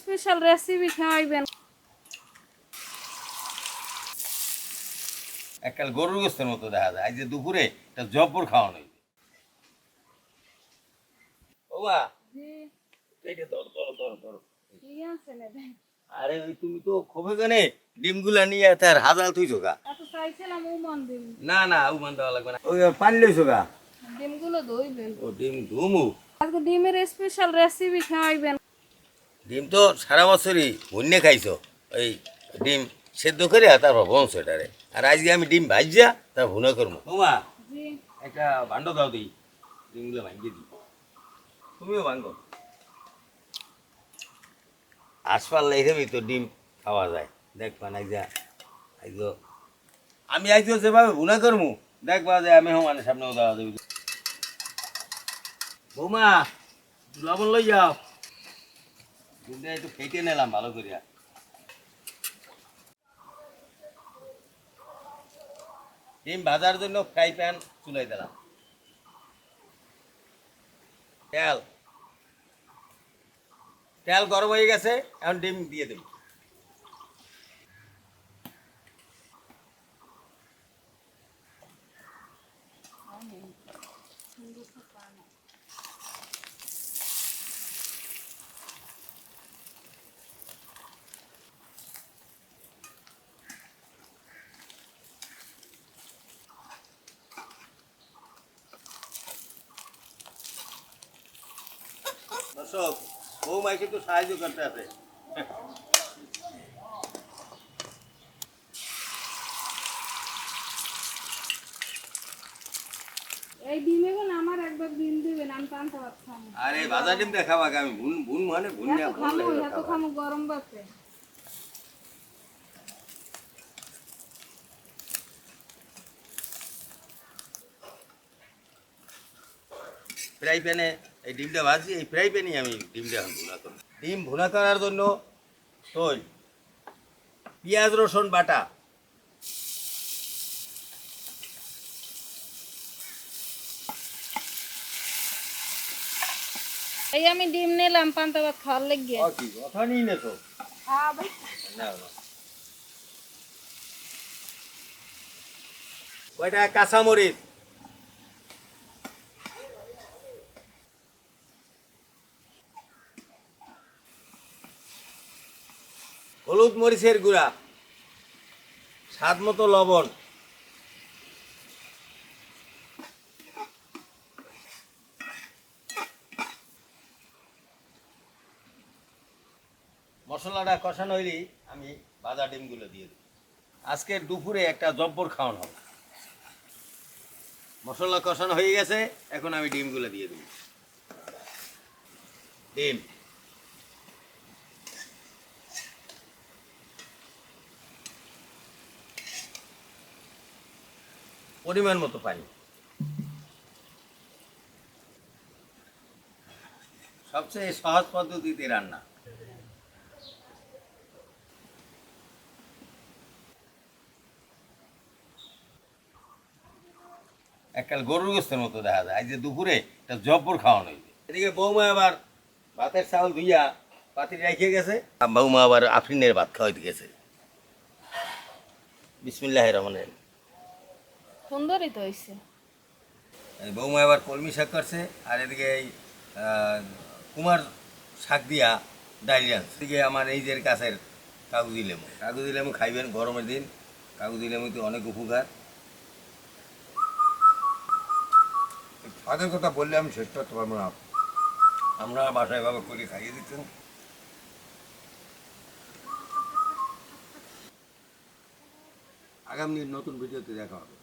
Special recipe খাওয়াইবেন। এককাল গরুর গোস্তের মতো দেখা যায়। আজ যে দুপুরে একটা জব্বর খাওয়ানো হইবে। এইটা ধরো ধরো ধরো ধরো। আরে ওই তুমি তো খোপে গানে ডিমগুলা নিয়ে তার হাজাল তুইছো গা। এত চাইছিলাম ও না না উমান দেওয়া লাগবে না। ওই পানি লইছো গা। ডিমগুলো ধুইবেন। ও ডিম ধুমু। আজকে ডিমের স্পেশাল রেসিপি খাওয়াইবেন। ডিম তো সারা বছরই বন্যে খাইছো। এই ডিম সেদ্ধ করে তারপর বংশ এটারে। আর আজকে আমি ডিম ভাজিয়া তার ভুনা করব একটা ভাণ্ড দাও দিই ডিমগুলো ভাঙিয়ে দিই তুমিও ভাঙো। আসপাল এইভাবেই তো ডিম খাওয়া যায়। দেখবা না যা আইজো। আমি আইজো যেভাবে ভুনা করব দেখবা যে আমি মানে সামনেও দেওয়া দেবো বৌমা লবণ লই যাও ডিমটা একটু ফেটে নিলাম ভালো করিয়া ডিম ভাজার জন্য ফ্রাই প্যান চুলাই দিলাম। তেল। তেল গরম হয়ে গেছে, এখন ডিম দিয়ে দেব। এই আমার একবার ডিম দিবেন আমি ভাত আরে ভাজা ডিম দেখাবা আমি ভুন ভুন মানে ভুন এত খামো এত খামো গরম ভাতে। ফ্রাই প্যানে এই ডিমটা ভাজি এই ফ্রাই প্যানেই আমি ডিমটা ভুনা করব। ডিম ভুনা করার জন্য তৈল পেঁয়াজ রসুন বাটা। এই আমি ডিম নিলাম পান্তা ভাত খাওয়ার লেগে। কি কথা নিই না তো খাওয়াবে না না। কয়টা? কাঁচামরিচ। হলুদ মরিচের গুঁড়া, স্বাদ মতো লবণ। মশলাটা কষানো হইলেই আমি ভাজা ডিমগুলো দিয়ে দিই আজকে দুপুরে একটা জব্বর খাওয়ানো হবে। মশলা কষানো হয়ে গেছে, এখন আমি ডিমগুলো দিয়ে দিই ডিম। পরিমাণ মতো পানি। সবচেয়ে সহজ পদ্ধতিতে রান্না। এককাল গরুর গোস্তের মতো দেখা যায়। যে দুপুরে একটা জব্বর খাওয়ানো হইবে। এদিকে বৌমা আবার ভাতের চাউল ধুইয়া পাতিল রেখে গেছে। বৌমা আবার আফরিনের ভাত খাওয়াইতে গেছে। বিসমিল্লাহ রহমানের সুন্দরই তো হয়েছে এই বৌমা এবার কলমি শাক করছে আর এদিকে এই কুমার শাক দিয়া ডাইলিয়ান এদিকে আমার এই যে কাছের কাগজি লেবু। কাগজি লেবু খাইবেন গরমের দিন। কাগজি লেবু তো অনেক উপকার। স্বাদের কথা বললে আমি শেষ করতে পারব না আমরা বাসায় বাবা করে খাইয়ে দিচ্ছেন। আগামী নতুন ভিডিওতে দেখা হবে।